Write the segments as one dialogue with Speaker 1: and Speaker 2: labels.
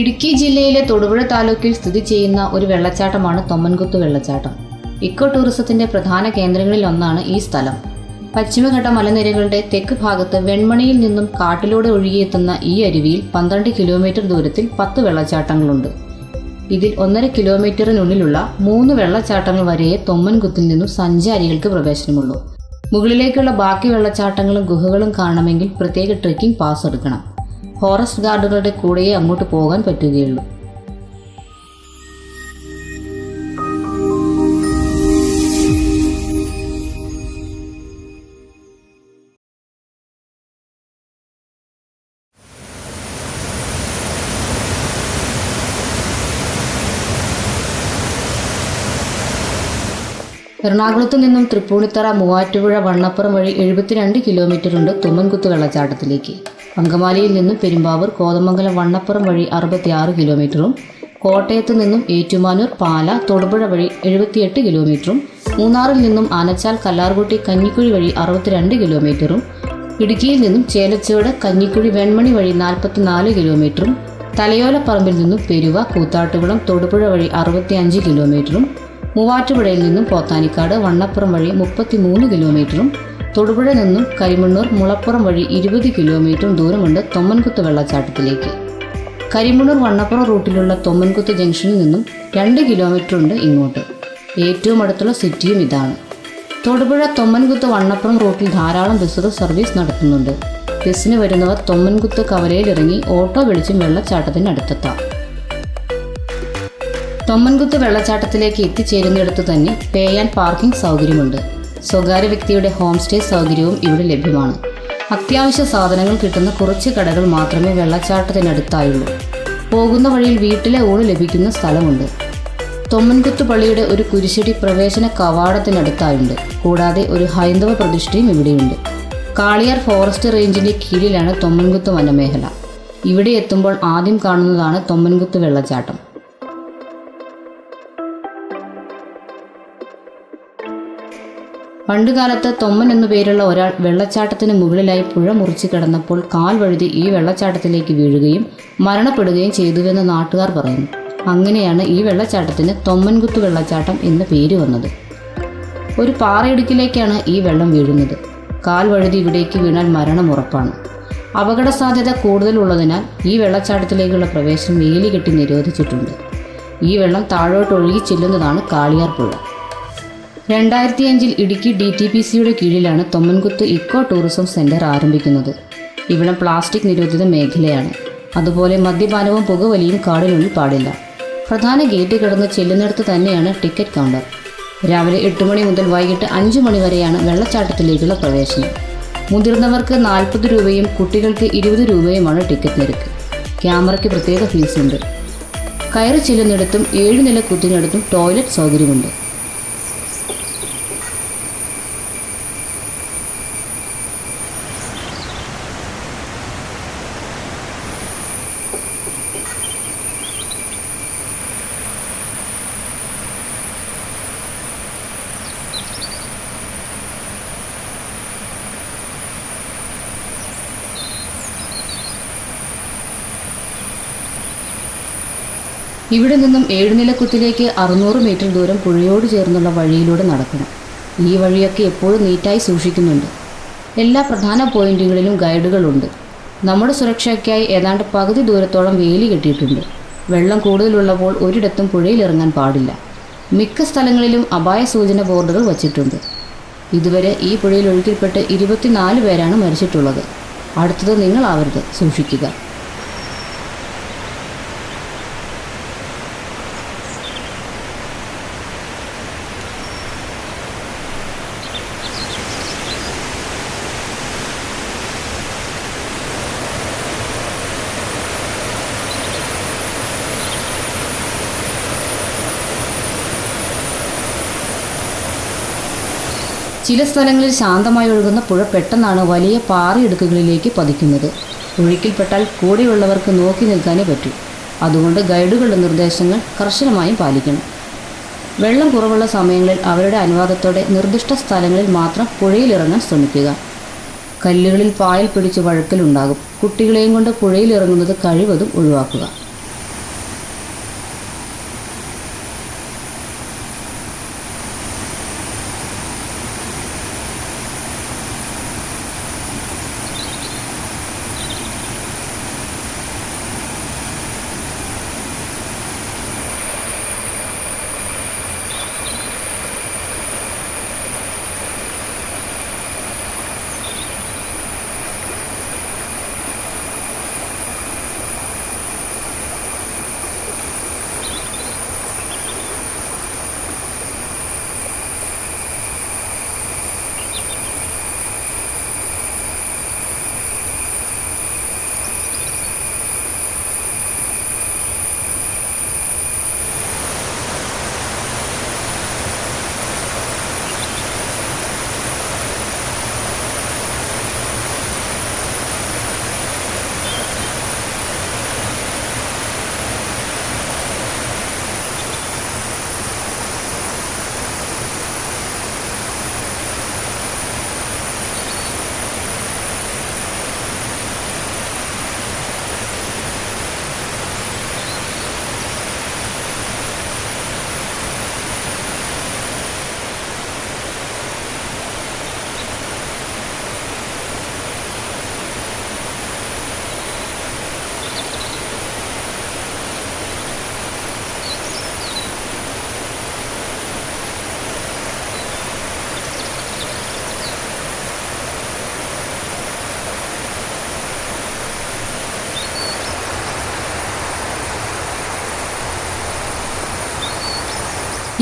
Speaker 1: ഇടുക്കി ജില്ലയിലെ തൊടുപുഴ താലൂക്കിൽ സ്ഥിതി ചെയ്യുന്ന ഒരു വെള്ളച്ചാട്ടമാണ് തൊമ്മൻകുത്ത് വെള്ളച്ചാട്ടം. ഇക്കോ ടൂറിസത്തിന്റെ പ്രധാന കേന്ദ്രങ്ങളിൽ ഒന്നാണ് ഈ സ്ഥലം. പശ്ചിമഘട്ട മലനിരകളുടെ തെക്ക് ഭാഗത്ത് വെൺമണിയിൽ നിന്നും കാട്ടിലൂടെ ഒഴുകിയെത്തുന്ന ഈ അരുവിയിൽ പന്ത്രണ്ട് കിലോമീറ്റർ ദൂരത്തിൽ പത്ത് വെള്ളച്ചാട്ടങ്ങളുണ്ട്. ഇതിൽ ഒന്നര കിലോമീറ്ററിനുള്ളിലുള്ള മൂന്ന് വെള്ളച്ചാട്ടങ്ങൾ വരെയേ തൊമ്മൻകുത്തിൽ നിന്നും സഞ്ചാരികൾക്ക് പ്രവേശനമുള്ളൂ. മുകളിലേക്കുള്ള ബാക്കി വെള്ളച്ചാട്ടങ്ങളും ഗുഹകളും കാണണമെങ്കിൽ പ്രത്യേക ട്രെക്കിംഗ് പാസ് എടുക്കണം. ഫോറസ്റ്റ് ഗാർഡുകളുടെ കൂടെയേ അങ്ങോട്ട് പോകാൻ പറ്റുകയുള്ളൂ. എറണാകുളത്തു നിന്നും തൃപ്പൂണിത്തറ മൂവാറ്റുപുഴ വണ്ണപ്പുറം വഴി എഴുപത്തിരണ്ട് കിലോമീറ്റർ ഉണ്ട് തുമ്മൻകുത്ത് വെള്ളച്ചാട്ടത്തിലേക്ക്. അങ്കമാലിയിൽ നിന്നും പെരുമ്പാവൂർ കോതമംഗലം വണ്ണപ്പുറം വഴി അറുപത്തിയാറ് കിലോമീറ്ററും കോട്ടയത്തു നിന്നും ഏറ്റുമാനൂർ പാല തൊടുപുഴ വഴി എഴുപത്തിയെട്ട് കിലോമീറ്ററും മൂന്നാറിൽ നിന്നും ആനച്ചാൽ കല്ലാർകുട്ടി കഞ്ഞിക്കുഴി വഴി അറുപത്തിരണ്ട് കിലോമീറ്ററും ഇടുക്കിയിൽ നിന്നും ചേലച്ചുവട് കഞ്ഞിക്കുഴി വെൺമണി വഴി നാൽപ്പത്തിനാല് കിലോമീറ്ററും തലയോലപ്പറമ്പിൽ നിന്നും പെരുവ കൂത്താട്ടുകുളം തൊടുപുഴ വഴി അറുപത്തിയഞ്ച് കിലോമീറ്ററും മൂവാറ്റുപുഴയിൽ നിന്നും പോത്താനിക്കാട് വണ്ണപ്പുറം വഴി മുപ്പത്തിമൂന്ന് കിലോമീറ്ററും തൊടുപുഴ നിന്നും കരിമണ്ണൂർ മുളപ്പുറം വഴി ഇരുപത് കിലോമീറ്ററും ദൂരമുണ്ട് തൊമ്മൻകുത്ത് വെള്ളച്ചാട്ടത്തിലേക്ക്. കരിമണ്ണൂർ വണ്ണപ്പുറം റൂട്ടിലുള്ള തൊമ്മൻകുത്ത് ജംഗ്ഷനിൽ നിന്നും രണ്ട് കിലോമീറ്റർ ഉണ്ട് ഇങ്ങോട്ട്. ഏറ്റവും അടുത്തുള്ള സിറ്റിയും ഇതാണ്. തൊടുപുഴ തൊമ്മൻകുത്ത് വണ്ണപ്പുറം റൂട്ടിൽ ധാരാളം ബസ്സുകൾ സർവീസ് നടത്തുന്നുണ്ട്. ബസ്സിന് വരുന്നവർ തൊമ്മൻകുത്ത് കവലയിലിറങ്ങി ഓട്ടോ വിളിച്ചും വെള്ളച്ചാട്ടത്തിന് അടുത്തെത്താം തൊമ്മൻകുത്ത് വെള്ളച്ചാട്ടത്തിലേക്ക് എത്തിച്ചേരുന്നിടത്തു തന്നെ പേ ആൻഡ് പാർക്കിംഗ് സൗകര്യമുണ്ട്. സ്വകാര്യ വ്യക്തിയുടെ ഹോം സ്റ്റേ സൗകര്യവും ഇവിടെ ലഭ്യമാണ്. അത്യാവശ്യ സാധനങ്ങൾ കിട്ടുന്ന കുറച്ച് കടകൾ മാത്രമേ വെള്ളച്ചാട്ടത്തിനടുത്തായുള്ളൂ. പോകുന്ന വഴിയിൽ വീട്ടിലെ ഊണ് ലഭിക്കുന്ന സ്ഥലമുണ്ട്. തൊമ്മൻകുത്ത് പള്ളിയുടെ ഒരു കുരിശടി പ്രവേശന കവാടത്തിനടുത്തായുണ്ട്. കൂടാതെ ഒരു ഹൈന്ദവ പ്രതിഷ്ഠയും ഇവിടെയുണ്ട്. കാളിയാർ ഫോറസ്റ്റ് റേഞ്ചിന്റെ കീഴിലാണ് തൊമ്മൻകുത്ത് വനമേഖല. ഇവിടെ എത്തുമ്പോൾ ആദ്യം കാണുന്നതാണ് തൊമ്മൻകുത്ത് വെള്ളച്ചാട്ടം. പണ്ടുകാലത്ത് തൊമ്മൻ എന്നു പേരുള്ള ഒരാൾ വെള്ളച്ചാട്ടത്തിന് മുകളിലായി പുഴ മുറിച്ച് കിടന്നപ്പോൾ കാൽ വഴുതി ഈ വെള്ളച്ചാട്ടത്തിലേക്ക് വീഴുകയും മരണപ്പെടുകയും ചെയ്തുവെന്ന് നാട്ടുകാർ പറയുന്നു. അങ്ങനെയാണ് ഈ വെള്ളച്ചാട്ടത്തിന് തൊമ്മൻകുത്ത് വെള്ളച്ചാട്ടം എന്ന് പേര് വന്നത്. ഒരു പാറയിടുക്കിലേക്കാണ് ഈ വെള്ളം വീഴുന്നത്. കാൽ വഴുതി ഇവിടേക്ക് വീണാൽ മരണം ഉറപ്പാണ്. അപകട സാധ്യത കൂടുതലുള്ളതിനാൽ ഈ വെള്ളച്ചാട്ടത്തിലേക്കുള്ള പ്രവേശനം വേലി കെട്ടി നിരോധിച്ചിട്ടുണ്ട്. ഈ വെള്ളം താഴോട്ട് ഒഴുകി ചെല്ലുന്നതാണ് കാളിയാർ പുഴ രണ്ടായിരത്തി അഞ്ചിൽ ഇടുക്കി ഡി ടി പി സിയുടെ കീഴിലാണ് തൊമ്മൻകുത്ത് ഇക്കോ ടൂറിസം സെന്റർ ആരംഭിക്കുന്നത്. ഇവിടം പ്ലാസ്റ്റിക് നിരോധിത മേഖലയാണ്. അതുപോലെ മദ്യപാനവും പുകവലിയും കാടിനുള്ളിൽ പാടില്ല. പ്രധാന ഗേറ്റ് കടന്ന് ചെല്ലുന്നിടത്ത് തന്നെയാണ് ടിക്കറ്റ് കൗണ്ടർ. രാവിലെ എട്ട് മണി മുതൽ വൈകിട്ട് അഞ്ച് മണി വരെയാണ് വെള്ളച്ചാട്ടത്തിലേക്കുള്ള പ്രവേശനം. മുതിർന്നവർക്ക് നാൽപ്പത് രൂപയും കുട്ടികൾക്ക് ഇരുപത് രൂപയുമാണ് ടിക്കറ്റ് നിരക്ക്. ക്യാമറയ്ക്ക് പ്രത്യേക ഫീസുണ്ട്. കയറി ചെല്ലുന്നിടത്തും ഏഴ് നില കുത്തിനടുത്തും ടോയ്ലറ്റ് സൗകര്യമുണ്ട്. ഇവിടെ നിന്നും ഏഴുനിലക്കുത്തിലേക്ക് അറുന്നൂറ് മീറ്റർ ദൂരം പുഴയോട് ചേർന്നുള്ള വഴിയിലൂടെ നടക്കണം. ഈ വഴിയൊക്കെ എപ്പോഴും നീറ്റായി സൂക്ഷിക്കുന്നുണ്ട്. എല്ലാ പ്രധാന പോയിന്റുകളിലും ഗൈഡുകളുണ്ട്. നമ്മുടെ സുരക്ഷയ്ക്കായി ഏതാണ്ട് പകുതി ദൂരത്തോളം വേലി കെട്ടിയിട്ടുണ്ട്. വെള്ളം കൂടുതലുള്ളപ്പോൾ ഒരിടത്തും പുഴയിലിറങ്ങാൻ പാടില്ല. മിക്ക സ്ഥലങ്ങളിലും അപായ സൂചന ബോർഡുകൾ വച്ചിട്ടുണ്ട്. ഇതുവരെ ഈ പുഴയിൽ ഒഴുക്കിൽപ്പെട്ട് ഇരുപത്തിനാല് പേരാണ് മരിച്ചിട്ടുള്ളത്. അടുത്തത് നിങ്ങളാവരുത്. സൂക്ഷിക്കുക. ചില സ്ഥലങ്ങളിൽ ശാന്തമായി ഒഴുകുന്ന പുഴ പെട്ടെന്നാണ് വലിയ പാറയിടുക്കുകളിലേക്ക് പതിക്കുന്നത്. ഒഴുക്കിൽപ്പെട്ടാൽ കൂടെയുള്ളവർക്ക് നോക്കി നിൽക്കാനേ പറ്റൂ. അതുകൊണ്ട് ഗൈഡുകളുടെ നിർദ്ദേശങ്ങൾ കർശനമായും പാലിക്കണം. വെള്ളം കുറവുള്ള സമയങ്ങളിൽ അവരുടെ അനുവാദത്തോടെ നിർദ്ദിഷ്ട സ്ഥലങ്ങളിൽ മാത്രം പുഴയിലിറങ്ങാൻ ശ്രമിക്കുക. കല്ലുകളിൽ പായൽ പിടിച്ച് വഴക്കലുണ്ടാകും. കുട്ടികളെയും കൊണ്ട് പുഴയിലിറങ്ങുന്നത് കഴിവതും ഒഴിവാക്കുക.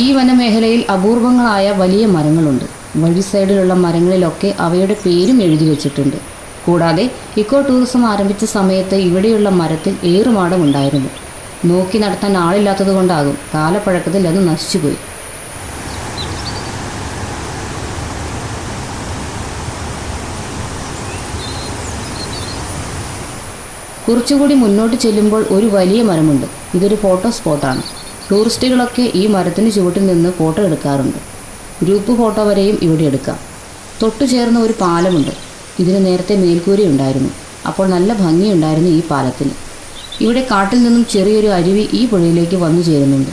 Speaker 1: ഈ വനമേഖലയിൽ അപൂർവങ്ങളായ വലിയ മരങ്ങളുണ്ട്. വഴി സൈഡിലുള്ള മരങ്ങളിലൊക്കെ അവയുടെ പേരും എഴുതി വച്ചിട്ടുണ്ട്. കൂടാതെ ഇക്കോ ടൂറിസം ആരംഭിച്ച സമയത്ത് ഇവിടെയുള്ള മരത്തിൽ ഏറുമാടം ഉണ്ടായിരുന്നു. നോക്കി നടത്താൻ ആളില്ലാത്തത് കൊണ്ടാകും കാലപ്പഴക്കത്തിൽ അത് നശിച്ചുപോയി. കുറച്ചുകൂടി മുന്നോട്ട് ചെല്ലുമ്പോൾ ഒരു വലിയ മരമുണ്ട്. ഇതൊരു ഫോട്ടോ സ്പോട്ടാണ്. ടൂറിസ്റ്റുകളൊക്കെ ഈ മരത്തിന് ചുവട്ടിൽ നിന്ന് ഫോട്ടോ എടുക്കാറുണ്ട്. ഗ്രൂപ്പ് ഫോട്ടോ വരെയും ഇവിടെ എടുക്കാം. തൊട്ടു ചേർന്ന ഒരു പാലമുണ്ട്. ഇതിന് നേരത്തെ മേൽക്കൂരയുണ്ടായിരുന്നു അപ്പോൾ നല്ല ഭംഗിയുണ്ടായിരുന്നു ഈ പാലത്തിന്. ഇവിടെ കാട്ടിൽ നിന്നും ചെറിയൊരു അരുവി ഈ പുഴയിലേക്ക് വന്നു ചേരുന്നുണ്ട്.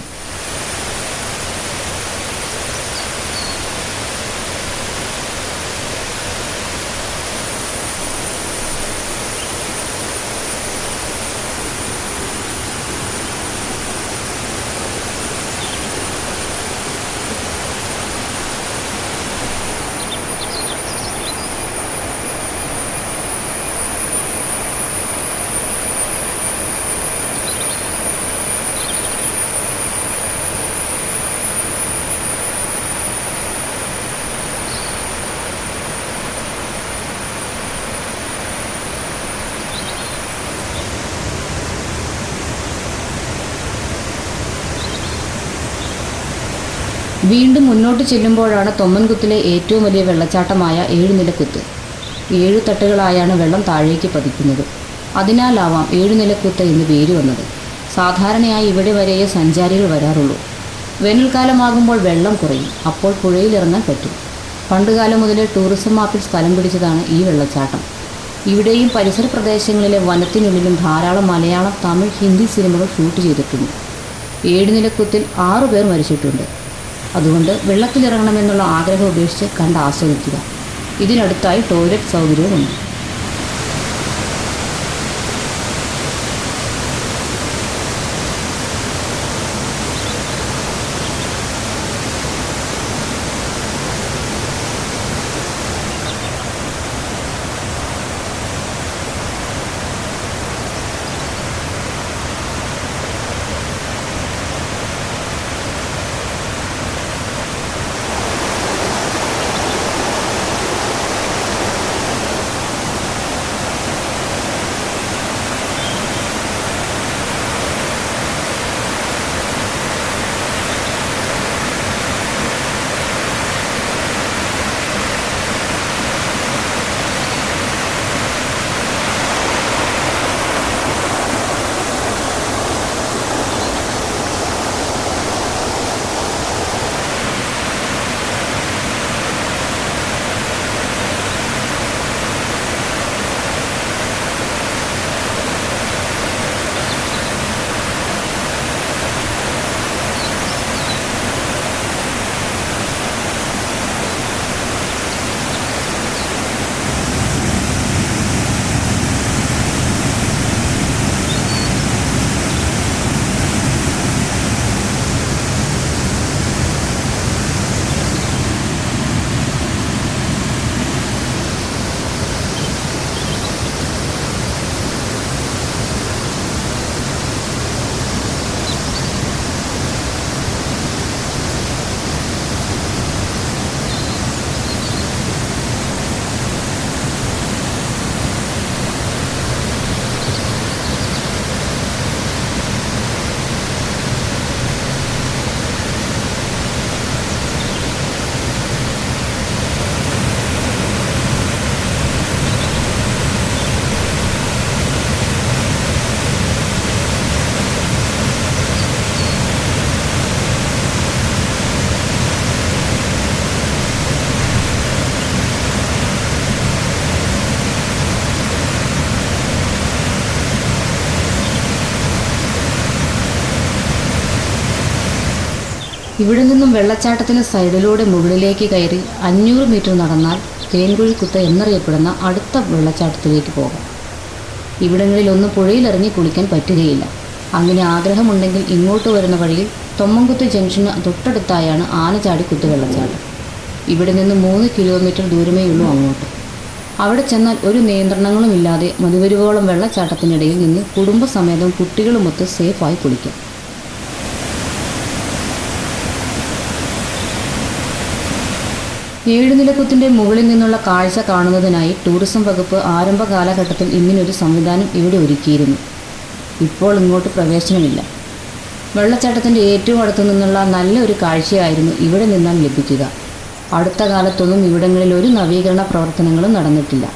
Speaker 1: വീണ്ടും മുന്നോട്ട് ചെല്ലുമ്പോഴാണ് തൊമ്മൻകുത്തിലെ ഏറ്റവും വലിയ വെള്ളച്ചാട്ടമായ ഏഴുനിലക്കുത്ത് ഏഴു തട്ടുകളായാണ് വെള്ളം താഴേക്ക് പതിക്കുന്നത്. അതിനാലാവാം ഏഴുനിലക്കുത്ത് എന്ന് പേര് വന്നത്. സാധാരണയായി ഇവിടെ വരെയേ സഞ്ചാരികൾ വരാറുള്ളൂ. വേനൽക്കാലമാകുമ്പോൾ വെള്ളം കുറയും. അപ്പോൾ പുഴയിലിറങ്ങാൻ പറ്റും. പണ്ടുകാലം മുതലേ ടൂറിസം മാപ്പിൽ സ്ഥലം പിടിച്ചതാണ് ഈ വെള്ളച്ചാട്ടം. ഇവിടെയും പരിസര പ്രദേശങ്ങളിലെ വനത്തിനുള്ളിലും ധാരാളം മലയാളം തമിഴ് ഹിന്ദി സിനിമകൾ ഷൂട്ട് ചെയ്തിട്ടുണ്ട്. ഏഴുനിലക്കുത്തിൽ ആറു പേർ മരിച്ചിട്ടുണ്ട്. അതുകൊണ്ട് വെള്ളത്തിലിറങ്ങണമെന്നുള്ള ആഗ്രഹം ഉപേക്ഷിച്ച് കണ്ട് ആസ്വദിക്കുക. ഇതിനടുത്തായി ടോയ്ലറ്റ് സൗകര്യവുമുണ്ട്. ഇവിടെ നിന്നും വെള്ളച്ചാട്ടത്തിന് സൈഡിലൂടെ മുകളിലേക്ക് കയറി അഞ്ഞൂറ് മീറ്റർ നടന്നാൽ തേൻകുഴിക്കുത്ത് എന്നറിയപ്പെടുന്ന അടുത്ത വെള്ളച്ചാട്ടത്തിലേക്ക് പോകാം. ഇവിടങ്ങളിലൊന്നും പുഴയിലിറങ്ങി കുളിക്കാൻ പറ്റുകയില്ല. അങ്ങനെ ആഗ്രഹമുണ്ടെങ്കിൽ ഇങ്ങോട്ട് വരുന്ന വഴിയിൽ തൊമ്മൻകുത്ത് ജംഗ്ഷന് തൊട്ടടുത്തായാണ് ആനചാടിക്കുത്ത് വെള്ളച്ചാട്ടം. ഇവിടെ നിന്ന് മൂന്ന് കിലോമീറ്റർ ദൂരമേ ഉള്ളൂ അങ്ങോട്ട്. അവിടെ ചെന്നാൽ ഒരു നിയന്ത്രണങ്ങളുമില്ലാതെ മതിവരുവോളം വെള്ളച്ചാട്ടത്തിനിടയിൽ നിന്ന് കുടുംബസമേതം കുട്ടികളുമൊത്ത് സേഫായി കുളിക്കാം. ഏഴുനിലക്കുത്തിന്റെ മുകളിൽ നിന്നുള്ള കാഴ്ച കാണുന്നതിനായി ടൂറിസം വകുപ്പ് ആരംഭ കാലഘട്ടത്തിൽ ഇങ്ങനൊരു സംവിധാനം ഇവിടെ ഒരുക്കിയിരുന്നു. ഇപ്പോൾ ഇങ്ങോട്ട് പ്രവേശനമില്ല. വെള്ളച്ചാട്ടത്തിന്റെ ഏറ്റവും അടുത്തു നിന്നുള്ള നല്ലൊരു കാഴ്ചയായിരുന്നു ഇവിടെ നിന്നാൽ ലഭിക്കുക. അടുത്ത കാലത്തൊന്നും ഇവിടങ്ങളിൽ ഒരു നവീകരണ പ്രവർത്തനങ്ങളും നടന്നിട്ടില്ല.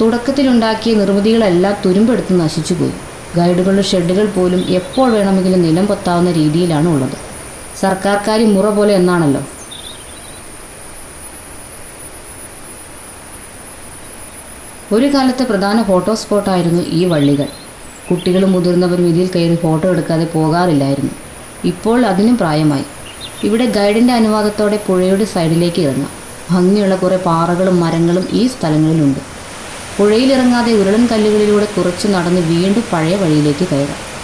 Speaker 1: തുടക്കത്തിലുണ്ടാക്കിയ നിർമ്മിതികളെല്ലാം തുരുമ്പെടുത്ത് നശിച്ചുപോയി. ഗൈഡുകളുടെ ഷെഡുകൾ പോലും എപ്പോൾ വേണമെങ്കിലും നിലം പൊത്താവുന്ന രീതിയിലാണ് ഉള്ളത്. സർക്കാർക്കാരി മുറ പോലെ എന്നാണല്ലോ. ഒരു കാലത്തെ പ്രധാന ഫോട്ടോ സ്പോട്ടായിരുന്നു ഈ വള്ളികൾ. കുട്ടികളും മുതിർന്നവരും ഇതിൽ കയറി ഫോട്ടോ എടുക്കാതെ പോകാറില്ലായിരുന്നു. ഇപ്പോൾ അതിനും പ്രായമായി. ഇവിടെ ഗൈഡിന്റെ അനുവാദത്തോടെ പുഴയുടെ സൈഡിലേക്ക് ഇറങ്ങാം. ഭംഗിയുള്ള കുറേ പാറകളും മരങ്ങളും ഈ സ്ഥലങ്ങളിലുണ്ട്. പുഴയിലിറങ്ങാതെ ഉരുളൻ കല്ലുകളിലൂടെ കുറച്ച് നടന്ന് വീണ്ടും പഴയ വഴിയിലേക്ക് കയറാം.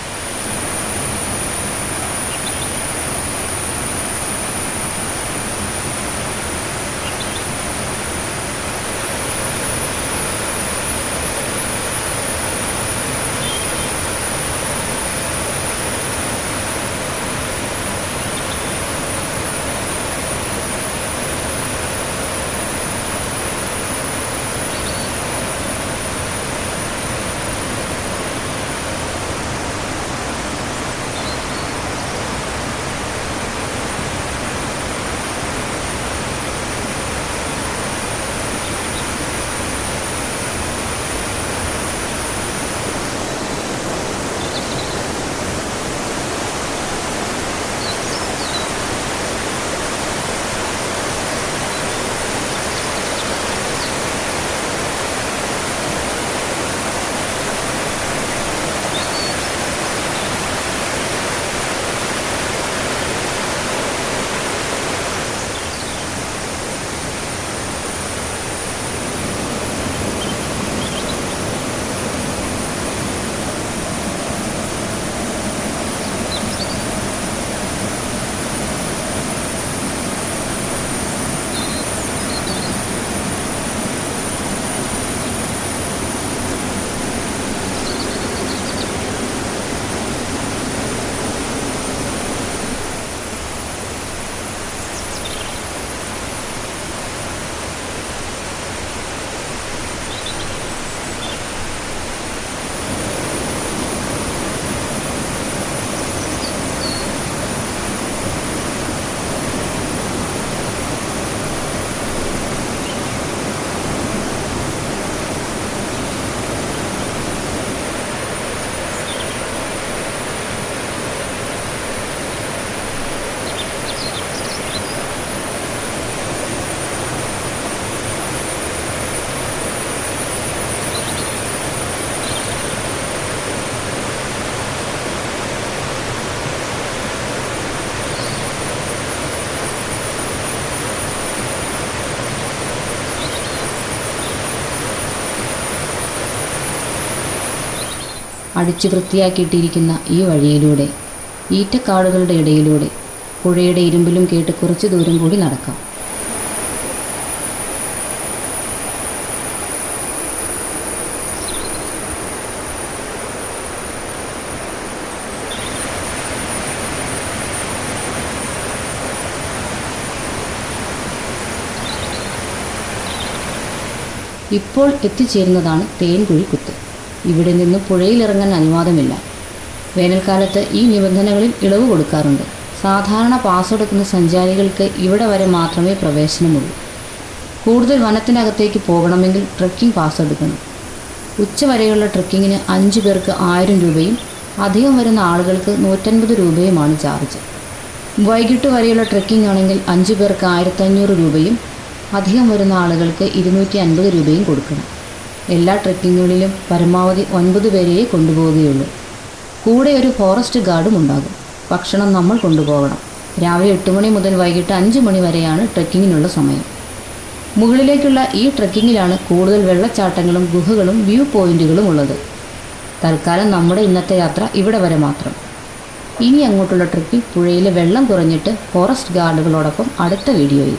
Speaker 1: അടിച്ചു വൃത്തിയാക്കിയിട്ടിരിക്കുന്ന ഈ വഴിയിലൂടെ ഈറ്റക്കാടുകളുടെ ഇടയിലൂടെ പുഴയുടെ ഇരുമ്പിലും കേട്ട് കുറച്ച് ദൂരം കൂടി നടക്കാം. ഇപ്പോൾ എത്തിച്ചേരുന്നതാണ് തേൻകുഴിക്കുത്ത് ഇവിടെ നിന്ന് പുഴയിലിറങ്ങാൻ അനുവാദമില്ല. വേനൽക്കാലത്ത് ഈ നിബന്ധനകളിൽ ഇളവ് കൊടുക്കാറുണ്ട്. സാധാരണ പാസ് എടുക്കുന്ന സഞ്ചാരികൾക്ക് ഇവിടെ വരെ മാത്രമേ പ്രവേശനമുള്ളൂ. കൂടുതൽ വനത്തിനകത്തേക്ക് പോകണമെങ്കിൽ ട്രക്കിംഗ് പാസ് എടുക്കണം. ഉച്ചവരെയുള്ള ട്രക്കിങ്ങിന് അഞ്ച് പേർക്ക് ആയിരം രൂപയും അധികം വരുന്ന ആളുകൾക്ക് നൂറ്റൻപത് രൂപയുമാണ് ചാർജ്. വൈകിട്ട് വരെയുള്ള ട്രക്കിംഗ് ആണെങ്കിൽ അഞ്ച് പേർക്ക് ആയിരത്തഞ്ഞൂറ് രൂപയും അധികം വരുന്ന ആളുകൾക്ക് ഇരുന്നൂറ്റി അൻപത് രൂപയും കൊടുക്കണം. എല്ലാ ട്രക്കിങ്ങുകളിലും പരമാവധി ഒൻപത് പേരെയേ കൊണ്ടുപോവുകയുള്ളൂ. കൂടെ ഒരു ഫോറസ്റ്റ് ഗാർഡും ഉണ്ടാകും. ഭക്ഷണം നമ്മൾ കൊണ്ടുപോകണം. രാവിലെ എട്ട് മണി മുതൽ വൈകിട്ട് അഞ്ച് മണി വരെയാണ് ട്രക്കിങ്ങിനുള്ള സമയം. മുകളിലേക്കുള്ള ഈ ട്രക്കിങ്ങിലാണ് കൂടുതൽ വെള്ളച്ചാട്ടങ്ങളും ഗുഹകളും വ്യൂ പോയിന്റുകളും ഉള്ളത്. തൽക്കാലം നമ്മുടെ ഇന്നത്തെ യാത്ര ഇവിടെ വരെ മാത്രം. ഇനി അങ്ങോട്ടുള്ള ട്രിപ്പിൽ പുഴയിലെ വെള്ളം കുറഞ്ഞിട്ട് ഫോറസ്റ്റ് ഗാർഡുകളോടൊപ്പം അടുത്ത വീഡിയോയിൽ